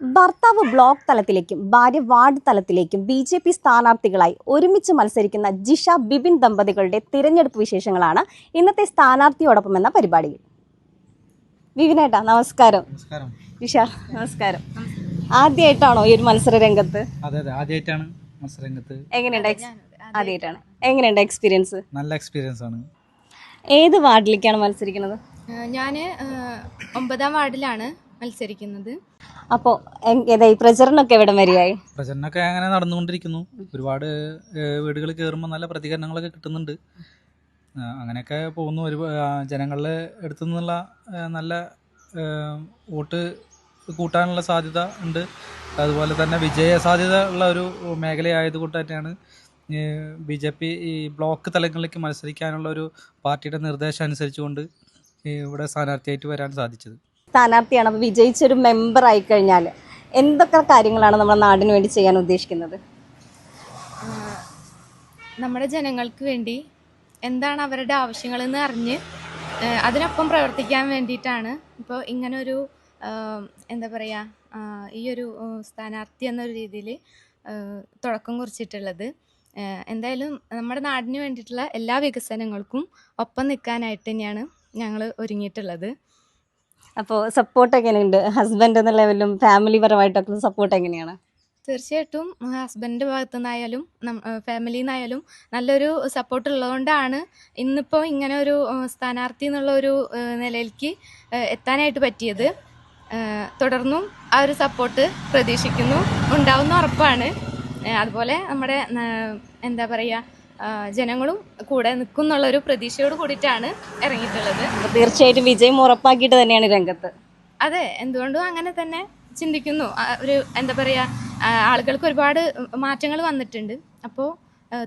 ഭർത്താവ് ബ്ലോക്ക് തലത്തിലേക്കും ഭാര്യ വാർഡ് തലത്തിലേക്കും ബി ജെ പി സ്ഥാനാർത്ഥികളായി ഒരുമിച്ച് മത്സരിക്കുന്ന ജിഷ ബിബിൻ ദമ്പതികളുടെ തിരഞ്ഞെടുപ്പ് വിശേഷങ്ങളാണ് ഇന്നത്തെ സ്ഥാനാർത്ഥിയോടൊപ്പം എന്ന പരിപാടിയിൽ. വിപിനേട്ടാ നമസ്കാരം. നമസ്കാരം. ജിഷ നമസ്കാരം. ആദ്യമായിട്ടാണോ ഈ ഒരു മത്സര രംഗത്ത് മത്സരരംഗത്ത്. എങ്ങനെയുണ്ട് ആദ്യമായിട്ടാണ് എങ്ങനെയുണ്ട് എക്സ്പീരിയൻസ് നല്ല എക്സ്പീരിയൻസ് ആണ്. ഏത് വാർഡിലേക്കാണ് മത്സരിക്കുന്നത്? ഞാൻ ഒമ്പതാം വാർഡിലാണ് മത്സരിക്കുന്നത്. അപ്പോൾ ഏതാ ഈ പ്രചരണമൊക്കെ എവിടം വരെയായി? പ്രചരണമൊക്കെ അങ്ങനെ നടന്നുകൊണ്ടിരിക്കുന്നു. ഒരുപാട് വീടുകൾ കയറുമ്പോൾ നല്ല പ്രതികരണങ്ങളൊക്കെ കിട്ടുന്നുണ്ട്. അങ്ങനെയൊക്കെ പോകുന്നു. ഒരു ജനങ്ങളുടെ അടുത്തു നിന്നുള്ള നല്ല വോട്ട് കൂട്ടാനുള്ള സാധ്യത ഉണ്ട്. അതുപോലെ തന്നെ വിജയ സാധ്യത ഉള്ള ഒരു മേഖലയായതുകൊണ്ട് തന്നെയാണ് ബി ജെ പി ഈ ബ്ലോക്ക് തലങ്ങളിലേക്ക് മത്സരിക്കാനുള്ള ഒരു പാർട്ടിയുടെ നിർദ്ദേശം അനുസരിച്ചുകൊണ്ട് ഇവിടെ സ്ഥാനാർത്ഥിയായിട്ട് വരാൻ സാധിച്ചത്. സ്ഥാനാർത്ഥിയാണ്. അപ്പോൾ വിജയിച്ചൊരു മെമ്പർ ആയി കഴിഞ്ഞാൽ എന്തൊക്കെ കാര്യങ്ങളാണ് നമ്മുടെ നാടിന് വേണ്ടി ചെയ്യാൻ ഉദ്ദേശിക്കുന്നത്? നമ്മുടെ ജനങ്ങൾക്ക് വേണ്ടി എന്താണ് അവരുടെ ആവശ്യങ്ങളെന്ന് അറിഞ്ഞ് അതിനൊപ്പം പ്രവർത്തിക്കാൻ വേണ്ടിയിട്ടാണ് ഇപ്പോൾ ഇങ്ങനൊരു എന്താ പറയുക ഈ ഒരു സ്ഥാനാർത്ഥി എന്നൊരു രീതിയിൽ തുടക്കം കുറിച്ചിട്ടുള്ളത്. എന്തായാലും നമ്മുടെ നാടിന് വേണ്ടിയിട്ടുള്ള എല്ലാ വികസനങ്ങൾക്കും ഒപ്പം നിൽക്കാനായിട്ട് തന്നെയാണ് ഞങ്ങൾ ഒരുങ്ങിയിട്ടുള്ളത്. അപ്പോൾ സപ്പോർട്ട് എങ്ങനെയുണ്ട്? ഹസ്ബൻഡ് എന്ന ലെവലിലും ഫാമിലി പരമായിട്ടൊക്കെ സപ്പോർട്ട് എങ്ങനെയാണ്? തീർച്ചയായിട്ടും ഹസ്ബൻഡിന്റെ ഭാഗത്തു നിന്നായാലും ഫാമിലിയിൽ നിന്നായാലും നല്ലൊരു സപ്പോർട്ട് ഉള്ളതുകൊണ്ടാണ് ഇന്നിപ്പോൾ ഇങ്ങനെ ഒരു സ്ഥാനാർത്ഥി എന്നുള്ള ഒരു നിലയിലേക്ക് എത്താനായിട്ട് പറ്റിയത്. തുടർന്നും ആ ഒരു സപ്പോർട്ട് പ്രതീക്ഷിക്കുന്നു. ഉണ്ടാവുന്ന ഉറപ്പാണ്. അതുപോലെ നമ്മുടെ എന്താ പറയുക ജനങ്ങളും കൂടെ നിൽക്കും എന്നുള്ളൊരു പ്രതീക്ഷയോട് കൂടിയിട്ടാണ് ഇറങ്ങിയിട്ടുള്ളത്. തീർച്ചയായിട്ടും വിജയം ഉറപ്പാക്കിയിട്ട് തന്നെയാണ് രംഗത്ത്. അതെ എന്തുകൊണ്ടും അങ്ങനെ തന്നെ ചിന്തിക്കുന്നു. ഒരു എന്താ പറയുക ആളുകൾക്ക് ഒരുപാട് മാറ്റങ്ങൾ വന്നിട്ടുണ്ട്. അപ്പോൾ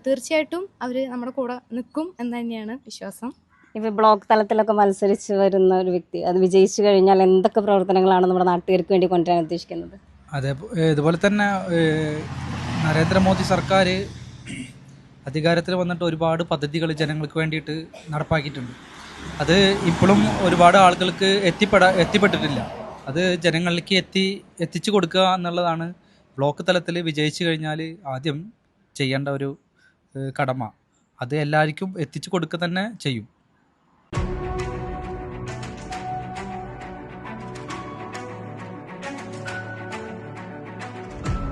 തീർച്ചയായിട്ടും അവർ നമ്മുടെ കൂടെ നിൽക്കും എന്ന് തന്നെയാണ് വിശ്വാസം. ഇപ്പോൾ ബ്ലോക്ക് തലത്തിലൊക്കെ മത്സരിച്ച് വരുന്ന ഒരു വ്യക്തി അത് വിജയിച്ചു കഴിഞ്ഞാൽ എന്തൊക്കെ പ്രവർത്തനങ്ങളാണ് നമ്മുടെ നാട്ടുകാർക്ക് വേണ്ടി കൊണ്ടുവരാൻ ഉദ്ദേശിക്കുന്നത്? അതെ ഇതുപോലെ തന്നെ നരേന്ദ്രമോദി സർക്കാർ അധികാരത്തിൽ വന്നിട്ട് ഒരുപാട് പദ്ധതികൾ ജനങ്ങൾക്ക് വേണ്ടിയിട്ട് നടപ്പാക്കിയിട്ടുണ്ട്. അത് ഇപ്പോഴും ഒരുപാട് ആളുകൾക്ക് എത്തിപ്പെടാ എത്തിപ്പെട്ടിട്ടില്ല. അത് ജനങ്ങളിലേക്ക് എത്തി എത്തിച്ചു കൊടുക്കുക എന്നുള്ളതാണ് ബ്ലോക്ക് തലത്തിൽ വിജയിച്ചു കഴിഞ്ഞാൽ ആദ്യം ചെയ്യേണ്ട ഒരു കടമ. അത് എല്ലാവർക്കും എത്തിച്ചു കൊടുക്കുക തന്നെ ചെയ്യും.